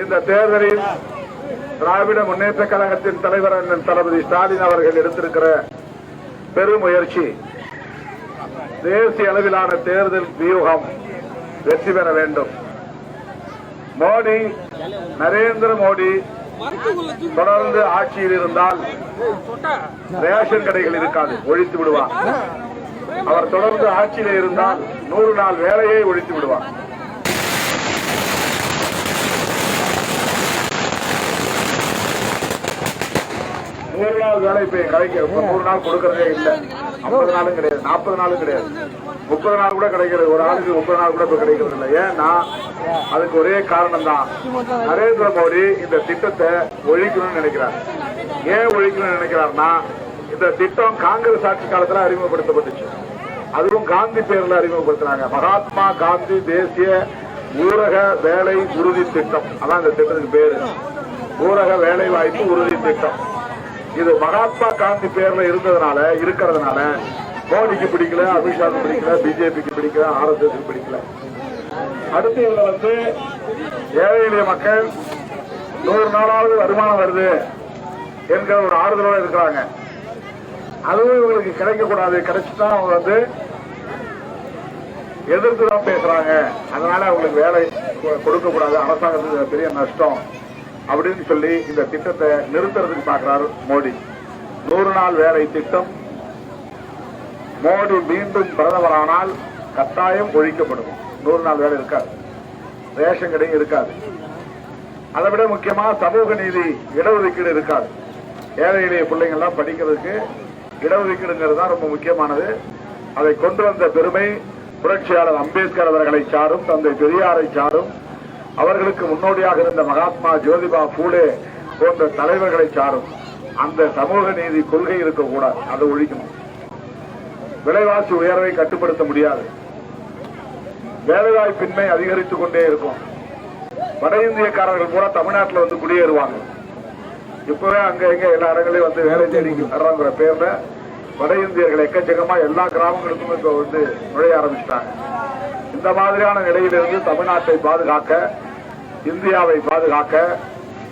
இந்த தேர்தலில் திராவிட முன்னேற்ற கழகத்தின் தலைவர் அண்ணன் தளபதி ஸ்டாலின் அவர்கள் எடுத்திருக்கிற பெருமுயற்சி. தேசிய அளவிலான தேர்தல் வியூகம் வெற்றி பெற வேண்டும். மோடி நரேந்திர மோடி தொடர்ந்து ஆட்சியில் இருந்தால் ரேஷன் கடைகள் இருக்காது ஒழித்து விடுவார். அவர் தொடர்ந்து ஆட்சியில் இருந்தால் நூறு நாள் வேலையை ஒழித்து விடுவார். நூறு வேலை இப்ப கிடைக்க இப்ப நூறு நாள் கொடுக்கறதே இல்லை. ஐம்பது நாளும் கிடையாது. நாற்பது நாளும் கிடையாது. முப்பது நாள் கூட கிடைக்கிறது. ஒரு ஆளுக்கு முப்பது நாள் கூட இப்ப கிடைக்கிறது இல்லை. ஏன்னா அதுக்கு ஒரே காரணம் தான் நரேந்திர மோடி இந்த திட்டத்தை ஒழிக்கணும்னு நினைக்கிறார். ஏன் ஒழிக்கணும்னு நினைக்கிறார்னா இந்த திட்டம் காங்கிரஸ் ஆட்சி காலத்துல அறிமுகப்படுத்தப்பட்டுச்சு. அதுவும் காந்தி பேர்ல அறிமுகப்படுத்தினாங்க. மகாத்மா காந்தி தேசிய ஊரக வேலை உறுதி திட்டம். அதான் இந்த திட்டத்துக்கு பேரு. ஊரக வேலை வாய்ப்பு உறுதி திட்டம். இது மகாத்மா காந்தி பேர்ல இருந்ததுனால இருக்கிறதுனால மோடிக்கு பிடிக்கல அமித்ஷாவுக்கு பிடிக்கல பிஜேபிக்கு பிடிக்கல ஆர்எஸ்எஸ் பிடிக்கல. அடுத்து இதுல வந்து ஏழை எளிய மக்கள் நூறு நாளாவது வருமானம் வருது என்கிற ஒரு ஆறுதலோட இருக்கிறாங்க. அதுவும் இவங்களுக்கு கிடைக்கக்கூடாது. கிடைச்சுட்டா அவங்க வந்து எதிர்த்து தான் பேசுறாங்க. அதனால அவங்களுக்கு வேலை கொடுக்கக்கூடாது. அரசாங்கத்துக்கு பெரிய நஷ்டம். அப்படின்னு சொல்லி இந்த திட்டத்தை நிறுத்துறதுக்கு பார்க்கிறார் மோடி. நூறு நாள் வேலை திட்டம். மோடி மீண்டும் பிரதமரானால் கட்டாயம் ஒழிக்கப்படும். நூறு நாள் வேலை இருக்காது. ரேஷன் கடையும் இருக்காது. அதை விட முக்கியமா சமூக நீதி இடஒதுக்கீடு இருக்காது. ஏழை எளிய பிள்ளைங்க எல்லாம் படிக்கிறதுக்கு இடஒதுக்கீடுங்கிறது தான் ரொம்ப முக்கியமானது. அதை கொண்டு வந்த பெருமை புரட்சியாளர் அம்பேத்கர் அவர்களை சாரும் தந்தை பெரியாரை சாரும் அவர்களுக்கு முன்னோடியாக இருந்த மகாத்மா ஜோதிபா பூலே போன்ற தலைவர்களை சாரும். அந்த சமூக நீதி கொள்கை இருக்கக்கூடாது. அதை ஒழிக்கணும். விலைவாசி உயர்வை கட்டுப்படுத்த முடியாது. வேலைவாய்ப்பின்மை அதிகரித்துக் கொண்டே இருக்கும். வட இந்தியக்காரர்கள் கூட தமிழ்நாட்டில் வந்து குடியேறுவாங்க. இப்பவே அங்க எங்க எல்லா இடங்களையும் வந்து வேலை தேடி வர்றாங்கிற பேர்ல வட இந்தியர்கள் எக்கச்சக்கமா எல்லா கிராமங்களுக்கும் இப்ப வந்து நுழைய ஆரம்பிச்சிட்டாங்க. இந்த மாதிரியான நிலையிலிருந்து தமிழ்நாட்டை பாதுகாக்க இந்தியாவை பாதுகாக்க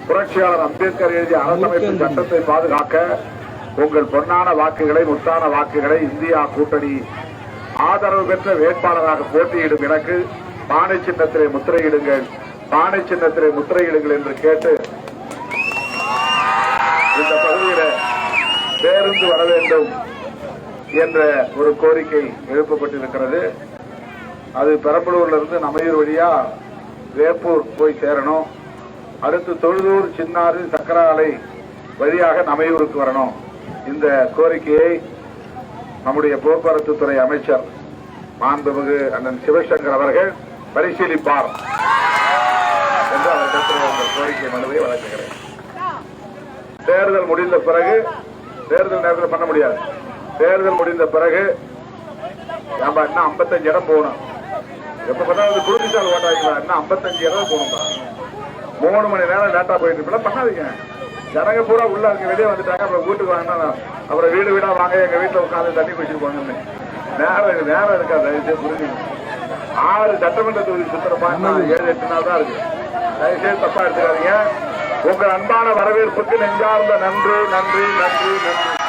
புரட்சியாளர் அம்பேத்கர் எழுதிய அரசமைப்பு சட்டத்தை பாதுகாக்க உங்கள் பொன்னான வாக்குகளை முத்தான வாக்குகளை இந்தியா கூட்டணி ஆதரவு பெற்ற வேட்பாளராக போட்டியிடும் எனக்கு பானை சின்னத்திலே முத்திரையிடுங்கள். பானை சின்னத்திலே முத்திரையிடுங்கள் என்று கேட்டு இந்த பகுதியில பேருந்து வர வேண்டும் என்ற ஒரு கோரிக்கை எழுப்பப்பட்டிருக்கிறது. அது பெரம்பலூர்லேருந்து நமையூர் வழியாக வேப்பூர் போய் சேரணும். அடுத்து தொழுதூர் சின்னாறு சக்கராலை வழியாக நமையூருக்கு வரணும். இந்த கோரிக்கையை நம்முடைய போக்குவரத்து துறை அமைச்சர் மாண்புமிகு அண்ணன் சிவசங்கர் அவர்கள் பரிசீலிப்பார் என்று அவரிடத்தில் இந்த கோரிக்கை மனுவை வழங்குகிறேன். தேர்தல் முடிந்த பிறகு தேர்தல் நேரத்தில் பண்ண முடியாது. தேர்தல் முடிந்த பிறகு நம்ம இன்னும் ஐம்பத்தஞ்சு இடம் போகணும். எப்ப பார்த்தாலும் குருதிசால் ஓட்டாங்களா இன்னும் ஐம்பத்தஞ்சு இடம் போகணும்பா மூணு மணி நேரம் லேட்டா போயிட்டு இப்பெல்லாம் பண்ணாதீங்க. ஜனங்க பூரா உள்ள அங்க வெளியே வந்துட்டாங்க அப்புறம் வீட்டுக்கு வாங்கினா அப்புறம் வீடு வீடா வாங்க எங்க வீட்டுல உட்காந்து தண்ணி குடிச்சிட்டு போங்கன்னு நேரம் நேரம் இருக்காது தயவுசெய்து புரிஞ்சுங்க. ஆறு சட்டமன்ற தொகுதி சுத்தரமா ஏழு எட்டு நாள் தான் இருக்கு. தயவுசெய்து தப்பா எடுத்துக்காதீங்க. உங்கள் அன்பான வரவேற்புக்கு நெஞ்சார்ந்த நன்றி நன்றி நன்றி நன்றி.